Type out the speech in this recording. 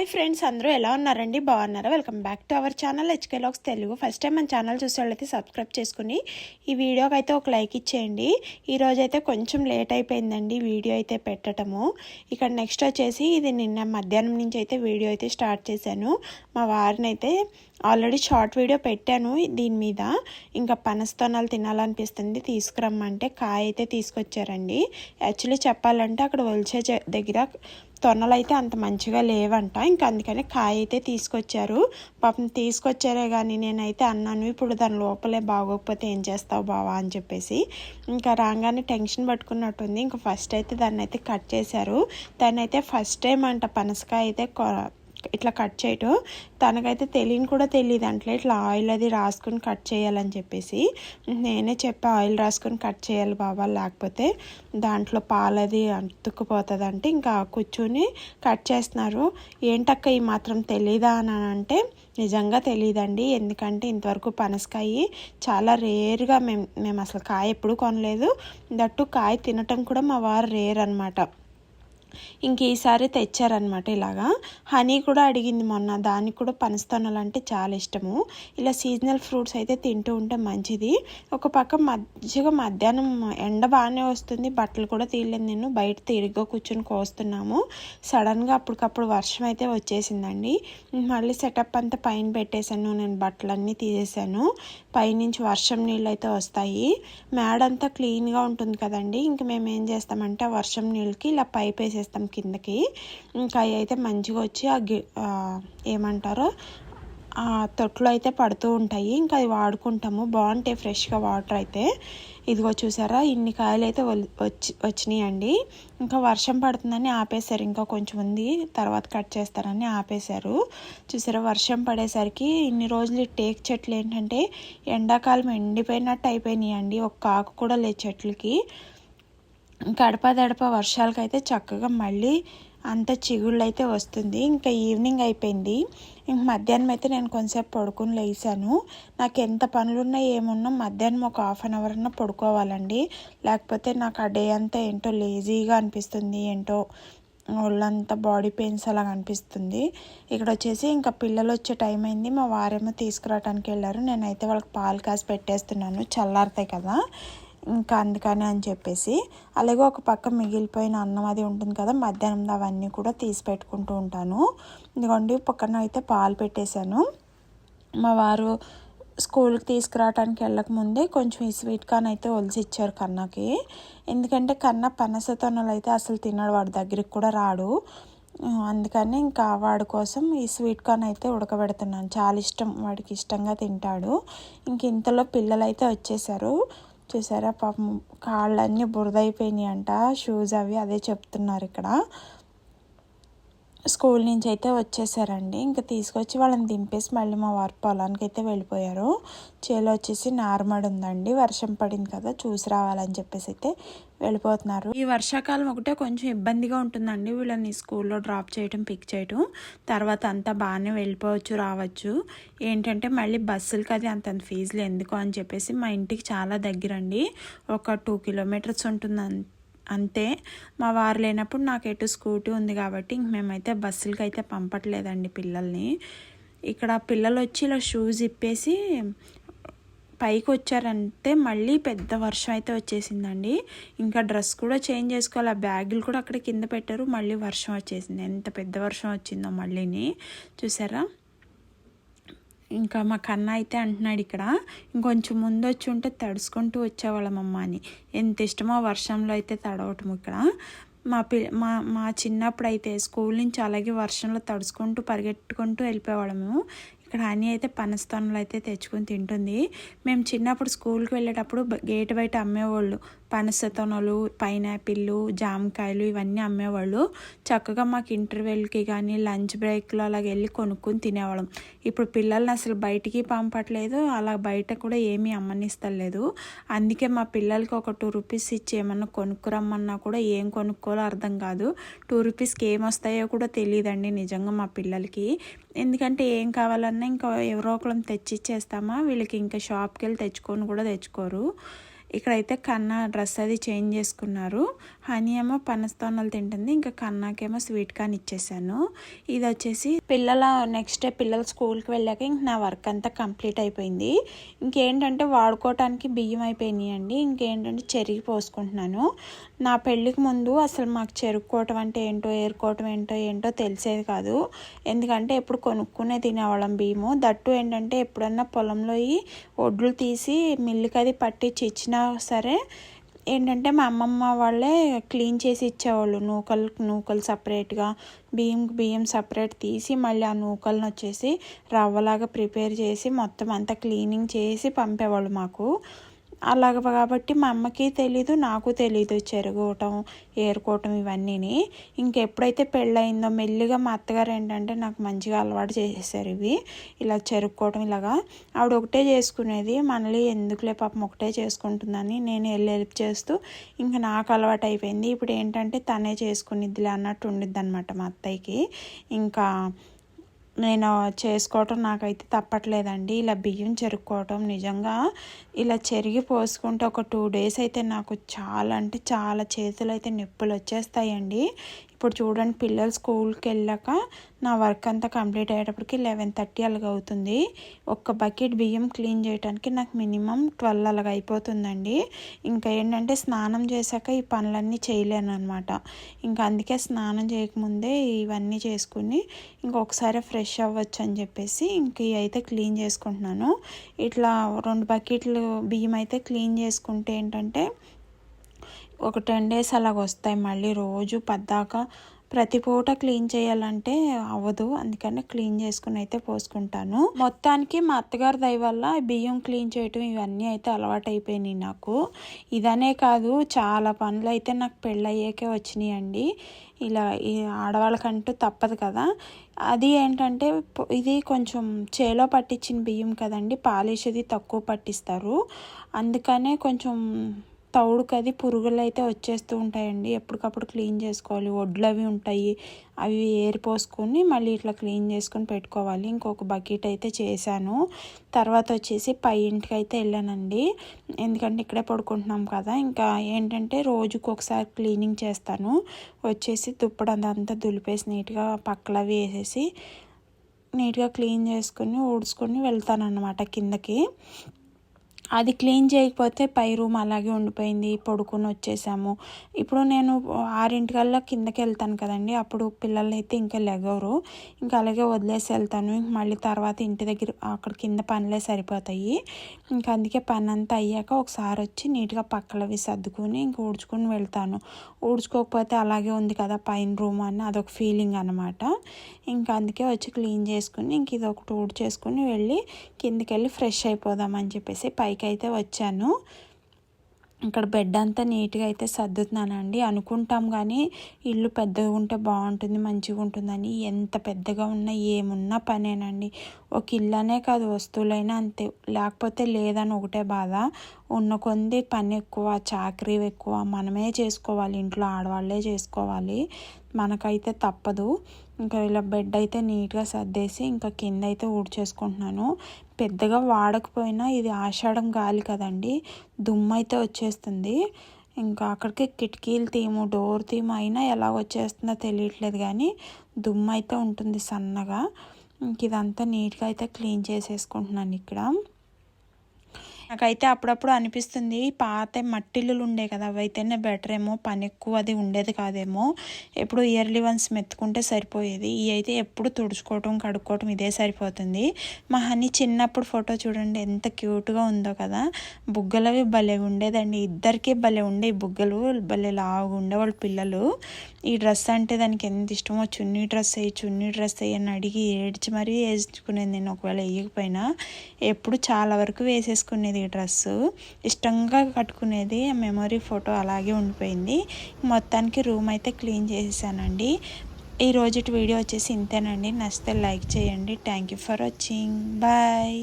Hi friends అందరూ ఎలా ఉన్నారండి? బాగున్నారా? Welcome back to our channel HK lakhs Telugu first time మన ఛానల్ చూసే వాళ్ళైతే సబ్స్క్రైబ్ చేసుకుని ఈ వీడియోకి అయితే ఒక లైక్ ఇచ్చేయండి. ఈరోజు అయితే కొంచెం లేట్ అయిపోయిందండి వీడియో అయితే పెట్టడము ఇక్కడ నెక్స్ట్ వచ్చేసి ఇది నిన్న మధ్యాహ్నం నుంచి అయితే వీడియో అయితే స్టార్ట్ చేశాను. మా వారిని అయితే ఆల్రెడీ షార్ట్ వీడియో పెట్టాను దీని మీద. ఇంకా పనస్తనాలు తినాలనిపిస్తుంది తీసుకురమ్మంటే కాయ అయితే తీసుకొచ్చారండి. యాక్చువల్లీ చెప్పాలంటే అక్కడ ఒలిచే దగ్గర తొనలు అయితే అంత మంచిగా లేవంట. ఇంక అందుకని కాయ అయితే తీసుకొచ్చారు. పాపం తీసుకొచ్చారే కానీ నేనైతే అన్నాను ఇప్పుడు దాని లోపలే బాగోకపోతే ఏం చేస్తావు బావా? అని చెప్పేసి. ఇంకా రాగానే టెన్షన్ పట్టుకున్నట్టుంది. ఇంకా ఫస్ట్ అయితే దాన్ని అయితే కట్ చేశారు. దాన్ని అయితే ఫస్ట్ టైం అంట పనసకాయ అయితే కొ- ఇట్లా కట్ చేయటం తనకైతే తెలియని కూడా తెలియదు అంటే ఇట్లా ఆయిల్ అది రాసుకొని కట్ చేయాలని చెప్పేసి నేనే చెప్పా ఆయిల్ రాసుకొని కట్ చేయాలి బాబా లేకపోతే దాంట్లో పాలది అతుక్కుపోతుంది అంటే ఇంకా కూర్చుని కట్ చేస్తున్నారు. ఏంటక్క ఈ మాత్రం తెలీదా అని అంటే నిజంగా తెలియదండి ఎందుకంటే ఇంతవరకు పనసకాయ చాలా రేర్గా మేము మేము అసలు కాయ ఎప్పుడు కొనలేదు. దట్టు కాయ తినటం కూడా మా వారు రేర్ అనమాట ఇంక ఈసారి తెచ్చారనమాట ఇలాగా. హనీ కూడా అడిగింది మొన్న దానికి కూడా పనస్తనాలు అంటే చాలా ఇష్టము. ఇలా సీజనల్ ఫ్రూట్స్ అయితే తింటూ ఉంటే మంచిది. ఒక పక్క మధ్యగా మధ్యాహ్నం ఎండ బాగానే వస్తుంది బట్టలు కూడా తీయలేదు నేను బయట తిరిగి కూర్చొని కోస్తున్నాము. సడన్గా అప్పటికప్పుడు వర్షం అయితే వచ్చేసిందండి. మళ్ళీ సెటప్ అంతా పైన పెట్టేశాను నేను బట్టలన్నీ తీసేసాను పైనుంచి వర్షం నీళ్ళు అయితే వస్తాయి. మేడంతా క్లీన్గా ఉంటుంది కదండి ఇంక మేము ఏం చేస్తామంటే ఆ వర్షం నీళ్ళకి ఇలా పైప్ వేసేస్తాం కిందకి. ఇంకా అవి అయితే మంచిగా వచ్చి ఆ గి ఏమంటారో? ఆ తొట్లో అయితే పడుతూ ఉంటాయి. ఇంకా అవి వాడుకుంటాము. బాగుంటాయి ఫ్రెష్గా వాటర్ అయితే. ఇదిగో చూసారా? ఇన్ని కాయలు అయితే వచ్చి వచ్చినాయండి. ఇంకా వర్షం పడుతుందని ఆపేశారు. ఇంకా కొంచెం ఉంది. తర్వాత కట్ చేస్తారని ఆపేశారు. చూసారా? వర్షం పడేసరికి ఇన్ని రోజులు టేక్ చెట్లు ఏంటంటే ఎండాకాలం ఎండిపోయినట్టు అయిపోయినాయి అండి ఒక ఆకు కూడా లేదు చెట్లకి. గడప దడప వర్షాలకైతే చక్కగా మళ్ళీ అంత చిగుళ్ళు అయితే వస్తుంది. ఇంకా ఈవినింగ్ అయిపోయింది. ఇంక మధ్యాహ్నం అయితే నేను కొంచెంసేపు పడుకుని లేచాను నాకు ఎంత పనులున్నా ఏమున్నా మధ్యాహ్నం ఒక హాఫ్ అన్ అవర్ అన్నా పడుకోవాలండి. లేకపోతే నాకు ఆ డే అంతా ఏంటో లేజీగా అనిపిస్తుంది. ఏంటో ఒళ్ళంతా బాడీ పెయిన్స్ అలా అనిపిస్తుంది. ఇక్కడ వచ్చేసి ఇంకా పిల్లలు వచ్చే టైం అయింది. మా వారేమో తీసుకురావడానికి వెళ్ళారు. నేనైతే వాళ్ళకి పాలు కాసి పెట్టేస్తున్నాను. చల్లారుతాయి కదా. ఇంకా అందుకని అని చెప్పేసి అలాగే ఒక పక్క మిగిలిపోయిన అన్నం అది ఉంటుంది కదా మధ్యాహ్నం అవన్నీ కూడా తీసి పెట్టుకుంటూ ఉంటాను. ఇదిగోండి పక్కన అయితే పాలు పెట్టేశాను. మా వారు స్కూల్కి తీసుకురావడానికి వెళ్ళకముందే కొంచెం ఈ స్వీట్ కార్న్ అయితే ఒలిసి ఇచ్చారు కన్నాకి. ఎందుకంటే కన్నా పనసతోనలు అయితే అసలు తినడు వాడి దగ్గరికి కూడా రాడు. అందుకని ఇంకా వాడి కోసం ఈ స్వీట్ కార్న్ అయితే ఉడకబెడుతున్నాను. చాలా ఇష్టం వాడికి ఇష్టంగా తింటాడు. ఇంక ఇంతలో పిల్లలు అయితే వచ్చేసారు. చూసారా? పాపం కాళ్ళన్నీ బురదైపోయినాయి అంట షూస్ అవి అదే చెప్తున్నారు ఇక్కడ. స్కూల్ నుంచి అయితే వచ్చేసారండి. ఇంకా తీసుకొచ్చి వాళ్ళని దింపేసి మళ్ళీ మా వారి పొలానికి అయితే వెళ్ళిపోయారు. చేలో వచ్చేసి నార్మడ్ ఉందండి. వర్షం పడింది కదా చూసి రావాలని చెప్పేసి అయితే వెళ్ళిపోతున్నారు. ఈ వర్షాకాలం ఒకటే కొంచెం ఇబ్బందిగా ఉంటుందండి. వీళ్ళని స్కూల్లో డ్రాప్ చేయటం పిక్ చేయటం. తర్వాత అంతా బాగానే వెళ్ళిపోవచ్చు రావచ్చు. ఏంటంటే మళ్ళీ బస్సులకి అది అంత ఫీజులు ఎందుకు అని చెప్పేసి మా ఇంటికి చాలా దగ్గరండి. ఒక టూ కిలోమీటర్స్ ఉంటుంది అంతే మా వారు లేనప్పుడు నాకు ఎటు స్కూటీ ఉంది కాబట్టి ఇంక మేమైతే బస్సులకి అయితే పంపట్లేదండి పిల్లల్ని. ఇక్కడ పిల్లలు వచ్చి ఇలా షూస్ ఇప్పేసి పైకి వచ్చారంటే మళ్ళీ పెద్ద వర్షం అయితే వచ్చేసిందండి. ఇంకా డ్రెస్ కూడా చేంజ్ చేసుకోవాలి. ఆ బ్యాగులు కూడా అక్కడ కింద పెట్టారు. మళ్ళీ వర్షం వచ్చేసింది. ఎంత పెద్ద వర్షం వచ్చిందో మళ్ళీని. చూసారా? ఇంకా మా కన్న అయితే అంటున్నాడు ఇక్కడ ఇంకొంచెం ముందు వచ్చి ఉంటే తడుచుకుంటూ వచ్చేవాళ్ళమమ్మ అని. ఎంత ఇష్టమో వర్షంలో అయితే తడవటం ఇక్కడ. మా పి మా మా చిన్నప్పుడు అయితే స్కూల్ నుంచి అలాగే వర్షంలో తడుచుకుంటూ పరిగెట్టుకుంటూ వెళ్ళిపోయేవాళ్ళము. ఇక్కడ హనీ అయితే పనస్తోనలు అయితే తెచ్చుకొని తింటుంది. మేము చిన్నప్పుడు స్కూల్కి వెళ్ళేటప్పుడు గేట్ బయట అమ్మేవాళ్ళు. పనసతనలు పైనాపిల్లు జామకాయలు ఇవన్నీ అమ్మేవాళ్ళు. చక్కగా మాకు ఇంటర్వెల్కి కానీ లంచ్ బ్రేక్లో అలాగ వెళ్ళి కొనుక్కొని తినేవాళ్ళం. ఇప్పుడు పిల్లల్ని అసలు బయటికి పంపట్లేదు. అలా బయట కూడా ఏమీ అమ్మనిస్తలేదు. అందుకే మా పిల్లలకి ఒక టూ రూపీస్ ఇచ్చి ఏమన్నా కొనుక్కురమ్మన్నా కూడా ఏం కొనుక్కోవాలో అర్థం కాదు. టూ రూపీస్కి ఏం వస్తాయో కూడా తెలియదండి నిజంగా మా పిల్లలకి. ఎందుకంటే ఏం కావాలన్నా ఇంకా ఎవరో ఒకళ్ళని తెచ్చిచ్చేస్తామా? వీళ్ళకి ఇంకా షాప్కి వెళ్ళి తెచ్చుకొని కూడా తెచ్చుకోరు. ఇక్కడైతే కన్నా డ్రెస్ అది చేంజ్ చేసుకున్నారు. హనీ ఏమో పనస్తోనలు తింటుంది ఇంకా కన్నాకేమో స్వీట్ కార్న్ ఇచ్చేసాను. ఇది వచ్చేసి పిల్లల నెక్స్ట్ డే పిల్లలు స్కూల్కి వెళ్ళాక ఇంక నా వర్క్ అంతా కంప్లీట్ అయిపోయింది. ఇంకేంటంటే వాడుకోవటానికి బియ్యం అయిపోయినాయి అండి ఇంకేంటంటే చెరిగి పోసుకుంటున్నాను. నా పెళ్ళికి ముందు అసలు మాకు చెరుక్కోవటం అంటే ఏంటో ఏరుకోవటం ఏంటో ఏంటో తెలిసేది కాదు. ఎందుకంటే ఎప్పుడు కొనుక్కునే తినేవాళ్ళం బియ్యము. దట్టు ఏంటంటే ఎప్పుడన్నా పొలంలో ఒడ్లు తీసి మిల్లుకి అది పట్టించి ఇచ్చినా సరే ఏంటంటే మా అమ్మమ్మ వాళ్ళే క్లీన్ చేసి ఇచ్చేవాళ్ళు. నూకలు నూకలు సపరేట్గా బియ్యం బియ్యం సపరేట్ తీసి మళ్ళీ ఆ నూకలను వచ్చేసి రవ్వలాగా ప్రిపేర్ చేసి మొత్తం అంతా క్లీనింగ్ చేసి పంపేవాళ్ళు మాకు. అలాగ కాబట్టి మా అమ్మకి తెలీదు నాకు తెలీదు చెరుగోవటం ఏరుకోవటం ఇవన్నీని. ఇంకెప్పుడైతే పెళ్ళయిందో మెల్లిగా మా అత్తగారు ఏంటంటే నాకు మంచిగా అలవాటు చేసేసారు ఇవి. ఇలా చెరుక్కోవటం ఇలాగా. ఆవిడ ఒకటే చేసుకునేది మనల్ని ఎందుకులే పాపం ఒకటే చేసుకుంటుందని నేను వెళ్ళి హెల్ప్ చేస్తూ ఇంకా నాకు అలవాటు అయిపోయింది. ఇప్పుడు ఏంటంటే తనే చేసుకునిద్దిలే అన్నట్టు ఉండిద్ది అనమాట మా అత్తయ్యకి. ఇంకా నేను చేసుకోవటం నాకైతే తప్పట్లేదండి. ఇలా బియ్యం చెరుక్కోవటం నిజంగా ఇలా చెరిగి పోసుకుంటే ఒక టూ డేస్ అయితే నాకు చాలా అంటే చాలా చేతులు అయితే నొప్పులు వచ్చేస్తాయండి ఇప్పుడు చూడండి పిల్లలు స్కూల్కి వెళ్ళాక నా వర్క్ అంతా కంప్లీట్ అయ్యేటప్పటికి లెవెన్ థర్టీ అలాగ అవుతుంది. ఒక్క బకెట్ బియ్యం క్లీన్ చేయడానికి నాకు మినిమం ట్వెల్వ్ అలాగ అయిపోతుందండి. ఇంకా ఏంటంటే స్నానం చేశాక ఈ పనులన్నీ చేయలేను అనమాట ఇంకా అందుకే స్నానం చేయకముందే ఇవన్నీ చేసుకుని ఇంకొకసారి ఫ్రెష్ అవ్వచ్చు అని చెప్పేసి ఇంక ఇవి అయితే క్లీన్ చేసుకుంటున్నాను. ఇట్లా రెండు బకెట్లు బియ్యం అయితే క్లీన్ చేసుకుంటే ఏంటంటే ఒక టెన్ డేస్ అలాగ వస్తాయి. మళ్ళీ రోజు పద్దాక ప్రతి పూట క్లీన్ చేయాలంటే అవ్వదు. అందుకని క్లీన్ చేసుకుని అయితే పోసుకుంటాను. మొత్తానికి మా అత్తగారి దయ వల్ల బియ్యం క్లీన్ చేయటం ఇవన్నీ అయితే అలవాటు అయిపోయినాయి నాకు. ఇదనే కాదు చాలా పనులు అయితే నాకు పెళ్ళయ్యాకే వచ్చినాయి అండి ఇలా ఈ ఆడవాళ్ళకంటూ తప్పదు కదా. అది ఏంటంటే ఇది కొంచెం చేలో పట్టించిన బియ్యం కదండి పాలిష్ అది తక్కువ పట్టిస్తారు. అందుకనే కొంచెం తౌడుకి అది పురుగులు అయితే వచ్చేస్తూ ఉంటాయండి. ఎప్పటికప్పుడు క్లీన్ చేసుకోవాలి. వడ్లు అవి ఉంటాయి. అవి ఏరిపోసుకొని మళ్ళీ ఇట్లా క్లీన్ చేసుకొని పెట్టుకోవాలి. ఇంకొక బకెట్ అయితే చేశాను. తర్వాత వచ్చేసి పై ఇంటికి అయితే వెళ్ళానండి. ఎందుకంటే ఇక్కడే పడుకుంటున్నాం కదా. ఇంకా ఏంటంటే రోజుకు ఒకసారి క్లీనింగ్ చేస్తాను. వచ్చేసి దుప్పడంతా దులిపేసి నీట్గా పక్కలవి వేసేసి నీట్గా క్లీన్ చేసుకొని ఊడ్చుకొని వెళ్తాను అన్నమాట కిందకి. అది క్లీన్ చేయకపోతే పై రూమ్ అలాగే ఉండిపోయింది. పడుకుని వచ్చేసాము. ఇప్పుడు నేను ఆరింటికల్లా కిందకి వెళ్తాను కదండి. అప్పుడు పిల్లలు అయితే ఇంకా లెగవరు. ఇంకా అలాగే వదిలేసి వెళ్తాను. ఇంక మళ్ళీ తర్వాత ఇంటి దగ్గర అక్కడ కింద పనులే సరిపోతాయి. ఇంకా అందుకే పని అంతా అయ్యాక ఒకసారి వచ్చి నీట్గా పక్కలవి సర్దుకుని ఇంక ఊడ్చుకొని వెళ్తాను. ఊడ్చుకోకపోతే అలాగే ఉంది కదా పైన రూమ్ అని అదొక ఫీలింగ్ అనమాట ఇంకా అందుకే వచ్చి క్లీన్ చేసుకుని ఇంక ఇది ఒకటి ఊడ్చేసుకుని వెళ్ళి కిందకి వెళ్ళి ఫ్రెష్ అయిపోదామని చెప్పేసి పై పైకి అయితే వచ్చాను. ఇక్కడ బెడ్ అంతా నీట్గా అయితే సర్దుతున్నానండి. అనుకుంటాం కానీ ఇల్లు పెద్దగా ఉంటే బాగుంటుంది మంచిగా ఉంటుందని. ఎంత పెద్దగా ఉన్నా ఏమున్నా పనేనండి. ఒక ఇల్లనే కాదు వస్తువులైనా అంతే. లేకపోతే లేదని ఒకటే బాధ. ఉన్న కొంది పని ఎక్కువ చాకరీ ఎక్కువ మనమే చేసుకోవాలి. ఇంట్లో ఆడవాళ్ళే చేసుకోవాలి. మనకైతే తప్పదు. ఇంకా ఇలా బెడ్ అయితే నీట్గా సర్దేసి ఇంకా కింద అయితే ఊడ్చేసుకుంటున్నాను. పెద్దగా వాడకపోయినా ఇది ఆషాఢం గాలి కదండి. దుమ్ము అయితే వచ్చేస్తుంది. ఇంకా అక్కడికి కిటికీలు తీము డోర్ తీము అయినా ఎలా వచ్చేస్తుందో తెలియట్లేదు కానీ దుమ్ము అయితే ఉంటుంది సన్నగా. ఇంక ఇదంతా నీట్గా అయితే క్లీన్ చేసేసుకుంటున్నాను ఇక్కడ. నాకైతే అప్పుడప్పుడు అనిపిస్తుంది పాత మట్టిల్లులు ఉండే కదా అవి అయితేనే బెటర్ ఏమో పని ఎక్కువ అది ఉండేది కాదేమో. ఎప్పుడు ఇయర్లీ వన్స్ మెత్తుకుంటే సరిపోయేది. ఇవి అయితే ఎప్పుడు తుడుచుకోవటం కడుక్కోవటం ఇదే సరిపోతుంది. మా హనీ చిన్నప్పుడు ఫోటో చూడండి ఎంత క్యూట్గా ఉందో కదా. బుగ్గలవి భలే ఉండేదండి. ఇద్దరికీ భలే ఉండే బుగ్గలు భలే లావుగా ఉండేవాళ్ళు పిల్లలు. ఈ డ్రెస్ అంటే దానికి ఎంత ఇష్టమో చున్నీ డ్రెస్ అయ్యి చున్నీ డ్రెస్ అయ్యి అని అడిగి ఏడ్చి మరీ వేసుకునేది నేను ఒకవేళ వేయకపోయినా. ఎప్పుడు చాలా వరకు వేసేసుకునేది ఈ డ్రెస్సు. ఇష్టంగా కట్టుకునేది మెమొరీ ఫోటో అలాగే ఉండిపోయింది. మొత్తానికి రూమ్ అయితే క్లీన్ చేసేసానండి. ఈ రోజు వీడియో వచ్చేసి ఇంతేనండి. నచ్చితే లైక్ చేయండి. Thank you for watching. Bye.